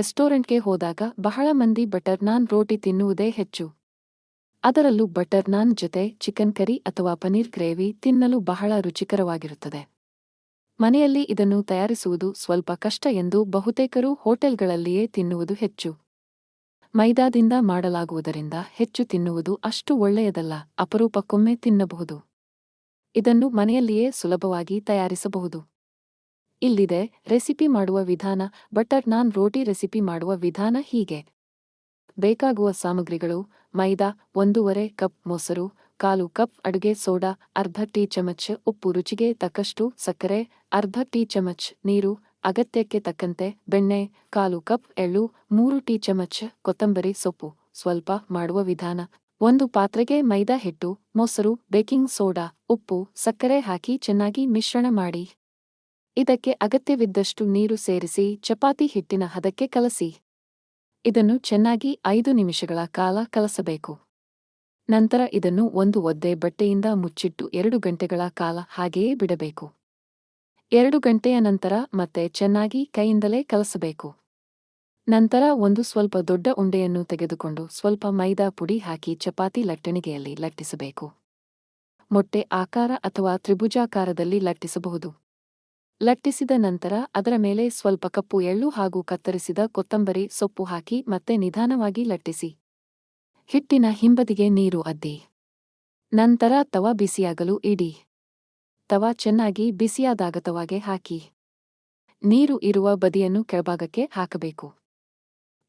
ರೆಸ್ಟೋರೆಂಟ್ಗೆ ಹೋದಾಗ ಬಹಳ ಮಂದಿ ಬಟರ್ ನಾನ್ ರೋಟಿ ತಿನ್ನುವುದೇ ಹೆಚ್ಚು. ಅದರಲ್ಲೂ ಬಟರ್ ನಾನ್ ಜೊತೆ ಚಿಕನ್ ಕರಿ ಅಥವಾ ಪನೀರ್ ಗ್ರೇವಿ ತಿನ್ನಲು ಬಹಳ ರುಚಿಕರವಾಗಿರುತ್ತದೆ. ಮನೆಯಲ್ಲಿ ಇದನ್ನು ತಯಾರಿಸುವುದು ಸ್ವಲ್ಪ ಕಷ್ಟ ಎಂದು ಬಹುತೇಕರು ಹೋಟೆಲ್ಗಳಲ್ಲಿಯೇ ತಿನ್ನುವುದು ಹೆಚ್ಚು. ಮೈದಾದಿಂದ ಮಾಡಲಾಗುವುದರಿಂದ ಹೆಚ್ಚು ತಿನ್ನುವುದು ಅಷ್ಟು ಒಳ್ಳೆಯದಲ್ಲ, ಅಪರೂಪಕ್ಕೊಮ್ಮೆ ತಿನ್ನಬಹುದು. ಇದನ್ನು ಮನೆಯಲ್ಲಿಯೇ ಸುಲಭವಾಗಿ ತಯಾರಿಸಬಹುದು. ಇಲ್ಲಿದೆ, ರೆಸಿಪಿ ಮಾಡುವ ವಿಧಾನ, ಬಟರ್ ನಾನ್ ರೋಟಿ ರೆಸಿಪಿ ಮಾಡುವ ವಿಧಾನ ಹೀಗೆ. ಬೇಕಾಗುವ ಸಾಮಗ್ರಿಗಳು, ಮೈದಾ, ಒಂದೂವರೆ ಕಪ್ ಮೊಸರು, ಕಾಲು ಕಪ್ ಅಡುಗೆ ಸೋಡಾ, ಅರ್ಧ ಟೀ ಚಮಚ್ ಉಪ್ಪು ರುಚಿಗೆ ತಕ್ಕಷ್ಟು ಸಕ್ಕರೆ, ಅರ್ಧ ಟೀ ಚಮಚ್ ನೀರು, ಅಗತ್ಯಕ್ಕೆ ತಕ್ಕಂತೆ ಬೆಣ್ಣೆ, ಕಾಲು ಕಪ್ ಎಳ್ಳು, ಮೂರು ಟೀ ಚಮಚ್ ಕೊತ್ತಂಬರಿ ಸೊಪ್ಪು, ಸ್ವಲ್ಪ ಮಾಡುವ ವಿಧಾನ. ಒಂದು ಪಾತ್ರೆಗೆ ಮೈದಾ ಹಿಟ್ಟು, ಮೊಸರು, ಬೇಕಿಂಗ್ ಸೋಡಾ, ಉಪ್ಪು, ಸಕ್ಕರೆ ಹಾಕಿ ಚೆನ್ನಾಗಿ ಮಿಶ್ರಣ ಮಾಡಿ. ಇದಕ್ಕೆ ಅಗತ್ಯವಿದ್ದಷ್ಟು ನೀರು ಸೇರಿಸಿ ಚಪಾತಿ ಹಿಟ್ಟಿನ ಹದಕ್ಕೆ ಕಲಸಿ. ಇದನ್ನು ಚೆನ್ನಾಗಿ ಐದು ನಿಮಿಷಗಳ ಕಾಲ ಕಲಸಬೇಕು. ನಂತರ ಇದನ್ನು ಒಂದು ಒದ್ದೆ ಬಟ್ಟೆಯಿಂದ ಮುಚ್ಚಿಟ್ಟು ಎರಡು ಗಂಟೆಗಳ ಕಾಲ ಹಾಗೆಯೇ ಬಿಡಬೇಕು. ಎರಡು ಗಂಟೆಯ ನಂತರ ಮತ್ತೆ ಚೆನ್ನಾಗಿ ಕೈಯಿಂದಲೇ ಕಲಸಬೇಕು. ನಂತರ ಒಂದು ಸ್ವಲ್ಪ ದೊಡ್ಡ ಉಂಡೆಯನ್ನು ತೆಗೆದುಕೊಂಡು ಸ್ವಲ್ಪ ಮೈದಾ ಪುಡಿ ಹಾಕಿ ಚಪಾತಿ ಲಟ್ಟಣಿಗೆಯಲ್ಲಿ ಲಟ್ಟಿಸಬೇಕು. ಮೊಟ್ಟೆ ಆಕಾರ ಅಥವಾ ತ್ರಿಭುಜಾಕಾರದಲ್ಲಿ ಲಟ್ಟಿಸಬಹುದು. ಲಟ್ಟಿಸಿದ ನಂತರ ಅದರ ಮೇಲೆ ಸ್ವಲ್ಪ ಕಪ್ಪು ಎಳ್ಳು ಹಾಗೂ ಕತ್ತರಿಸಿದ ಕೊತ್ತಂಬರಿ ಸೊಪ್ಪು ಹಾಕಿ ಮತ್ತೆ ನಿಧಾನವಾಗಿ ಲಟ್ಟಿಸಿ. ಹಿಟ್ಟಿನ ಹಿಂಬದಿಗೆ ನೀರು ಅದ್ದಿ. ನಂತರ ತವ ಬಿಸಿಯಾಗಲು ಇಡಿ. ತವ ಚೆನ್ನಾಗಿ ಬಿಸಿಯಾದಾಗ ತವಾಗೆ ಹಾಕಿ. ನೀರು ಇರುವ ಬದಿಯನ್ನು ಕೆಳಭಾಗಕ್ಕೆ ಹಾಕಬೇಕು.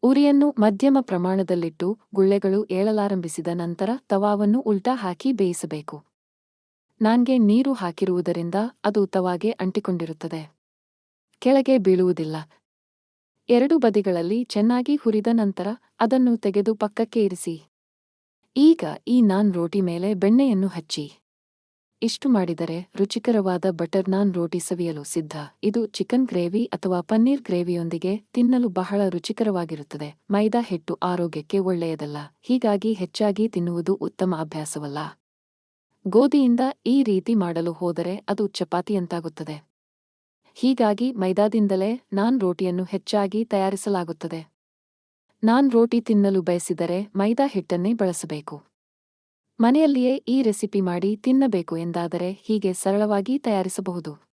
ಉರಿಯನ್ನು ಮಧ್ಯಮ ಪ್ರಮಾಣದಲ್ಲಿಟ್ಟು ಗುಳ್ಳೆಗಳು ಏಳಲಾರಂಭಿಸಿದ ನಂತರ ತವಾವನ್ನು ಉಲ್ಟಾ ಹಾಕಿ ಬೇಯಿಸಬೇಕು. ನಾನ್ಗೆ ನೀರು ಹಾಕಿರುವುದರಿಂದ ಅದು ತವಾಗೆ ಅಂಟಿಕೊಂಡಿರುತ್ತದೆ. ಕೆಳಗೆ ಬೀಳುವುದಿಲ್ಲ. ಎರಡು ಬದಿಗಳಲ್ಲಿ ಚೆನ್ನಾಗಿ ಹುರಿದ ನಂತರ ಅದನ್ನು ತೆಗೆದು ಪಕ್ಕಕ್ಕೆ ಇರಿಸಿ. ಈಗ ಈ ನಾನ್ ರೋಟಿ ಮೇಲೆ ಬೆಣ್ಣೆಯನ್ನು ಹಚ್ಚಿ. ಇಷ್ಟು ಮಾಡಿದರೆ ರುಚಿಕರವಾದ ಬಟರ್ ನಾನ್ ರೋಟಿ ಸವಿಯಲು ಸಿದ್ಧ. ಇದು ಚಿಕನ್ ಗ್ರೇವಿ ಅಥವಾ ಪನ್ನೀರ್ ಗ್ರೇವಿಯೊಂದಿಗೆ ತಿನ್ನಲು ಬಹಳ ರುಚಿಕರವಾಗಿರುತ್ತದೆ. ಮೈದಾ ಹಿಟ್ಟು ಆರೋಗ್ಯಕ್ಕೆ ಒಳ್ಳೆಯದಲ್ಲ. ಹೀಗಾಗಿ ಹೆಚ್ಚಾಗಿ ತಿನ್ನುವುದು ಉತ್ತಮ ಅಭ್ಯಾಸವಲ್ಲ. ಗೋಧಿಯಿಂದ ಈ ರೀತಿ ಮಾಡಲು ಹೋದರೆ ಅದು ಚಪಾತಿಯಂತಾಗುತ್ತದೆ ಹೀಗಾಗಿ ಮೈದಾದಿಂದಲೇ ನಾನ್ ರೋಟಿಯನ್ನು ಹೆಚ್ಚಾಗಿ ತಯಾರಿಸಲಾಗುತ್ತದೆ. ನಾನ್ ರೋಟಿ ತಿನ್ನಲು ಬಯಸಿದರೆ ಮೈದಾ ಹಿಟ್ಟನ್ನೇ ಬಳಸಬೇಕು. ಮನೆಯಲ್ಲಿಯೇ ಈ ರೆಸಿಪಿ ಮಾಡಿ ತಿನ್ನಬೇಕು ಎಂದಾದರೆ ಹೀಗೆ ಸರಳವಾಗಿ ತಯಾರಿಸಬಹುದು.